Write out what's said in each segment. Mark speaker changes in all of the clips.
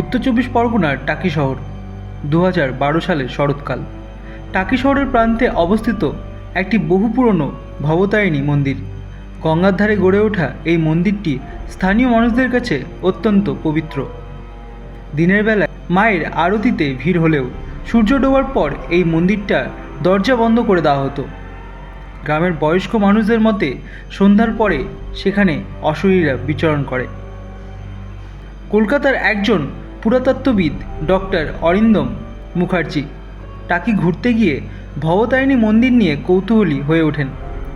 Speaker 1: উত্তর চব্বিশ পরগনার টাকি শহর দু হাজার বারো শরৎকাল। টাকি শহরের প্রান্তে অবস্থিত একটি বহু পুরনো ভবতারিণী মন্দির। গঙ্গার ধারে গড়ে ওঠা এই মন্দিরটি স্থানীয় মানুষদের কাছে অত্যন্ত পবিত্র। দিনের বেলায় মায়ের আরতিতে ভিড় হলেও সূর্য ডোবার পর এই মন্দিরটা দরজা বন্ধ করে দেওয়া হতো। গ্রামের বয়স্ক মানুষদের মতে সন্ধ্যার পরে সেখানে অশরীরা বিচরণ করে। কলকাতার একজন পুরাতত্ত্ববিদ ডক্টর অরিন্দম মুখার্জি টাকি ঘুরতে গিয়ে ভবতারিণী মন্দির নিয়ে কৌতূহলী হয়ে ওঠেন।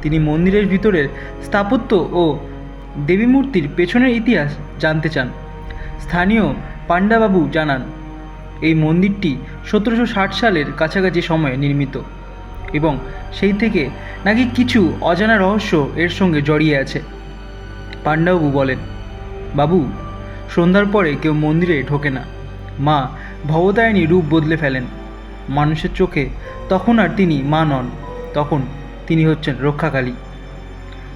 Speaker 1: তিনি মন্দিরের ভিতরের স্থাপত্য ও দেবী মূর্তির পেছনের ইতিহাস জানতে চান। স্থানীয় পাণ্ডাবাবু জানান, এই মন্দিরটি সতেরোশো ষাট সালের কাছাকাছি সময়ে নির্মিত এবং সেই থেকে নাকি কিছু অজানা রহস্য এর সঙ্গে জড়িয়ে আছে। পাণ্ডাবাবু বলেন, বাবু সন্ধ্যার পরে কেউ মন্দিরে ঢোকে না। মা ভবতারিণী রূপ বদলে ফেলেন। মানুষের চোখে তখন আর তিনি মা নন, তখন তিনি হচ্ছেন রক্ষাকালী।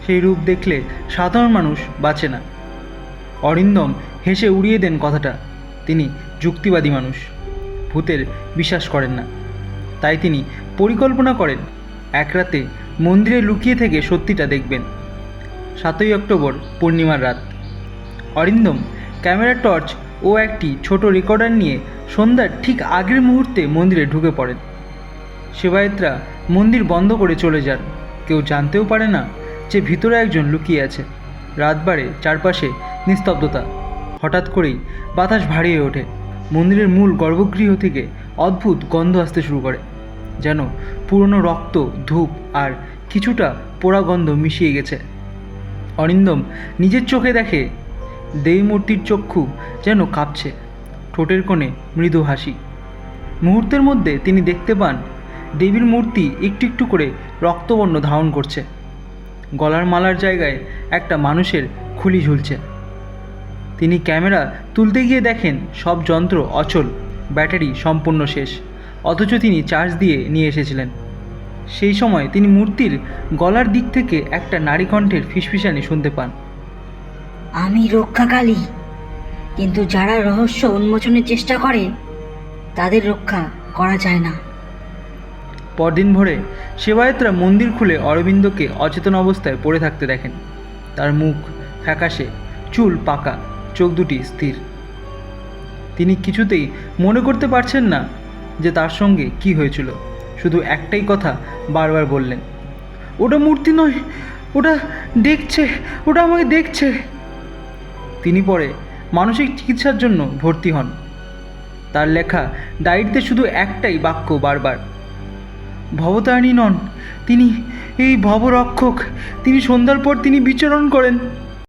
Speaker 1: সেই রূপ দেখলে সাধারণ মানুষ বাঁচে না। অরিন্দম হেসে উড়িয়ে দেন কথাটা। তিনি যুক্তিবাদী মানুষ, ভূতের বিশ্বাস করেন না। তাই তিনি পরিকল্পনা করেন, এক রাতে মন্দিরে লুকিয়ে থেকে সত্যিটা দেখবেন। সাতই অক্টোবর, পূর্ণিমার রাত। অরিন্দম ক্যামেরা টর্চ ও একটি ছোট রেকর্ডার নিয়ে সন্ধ্যার ঠিক আগের মুহূর্তে মন্দিরে ঢুকে পড়েন। সেবায়েতরা মন্দির বন্ধ করে চলে যান। কেউ জানতেও পারে না যে ভিতরে একজন লুকিয়ে আছে। রাতবারে চারপাশে নিস্তব্ধতা। হঠাৎ করেই বাতাস ভারী হয়ে ওঠে। মন্দিরের মূল গর্ভগৃহ থেকে অদ্ভুত গন্ধ আসতে শুরু করে, যেন পুরনো রক্ত, ধূপ আর কিছুটা পোড়া গন্ধ মিশিয়ে গেছে। অরিন্দম নিজের চোখে দেখে দেবী মূর্তির চক্ষু যেন কাঁপছে। ঠোঁটের কোণে মৃদু হাসি। মুহূর্তের মধ্যে তিনি দেখতে পান, দেবীর মূর্তি একটু একটু করে রক্তবর্ণ ধারণ করছে। গলার মালার জায়গায় একটা মানুষের খুলি ঝুলছে। তিনি ক্যামেরা তুলতে গিয়ে দেখেন, সব যন্ত্র অচল, ব্যাটারি সম্পূর্ণ শেষ, অথচ তিনি চার্জ দিয়ে নিয়ে এসেছিলেন। সেই সময় তিনি মূর্তির গলার দিক থেকে একটা নারী কণ্ঠের ফিসফিসানি শুনতে পান।
Speaker 2: আমি রক্ষাকালী। কিন্তু যারা রহস্য উন্মোচনের চেষ্টা করে, তাদের রক্ষা করা যায় না।
Speaker 1: পরদিন ভোরে সেবায়তরা মন্দির খুলে অরবিন্দকে অচেতন অবস্থায় পড়ে থাকতে দেখেন। তার মুখ ফ্যাকাশে, চুল পাকা, চোখ দুটি স্থির। তিনি কিছুতেই মনে করতে পারছেন না যে তার সঙ্গে কি হয়েছিল। শুধু একটাই কথা বারবার বললেন, ওটা মূর্তি নয়, ওটা দেখছে, ওটা আমাকে দেখছে। পরে মানসিক চিকিৎসার জন্য ভর্তি হন। তার লেখা ডায়েরিতে শুধু একটাই বাক্য বারবার। ভবতারিণী নন, তিনি এই ভবরক্ষক, তিনি সন্ধ্যার পর তিনি বিচরণ করেন।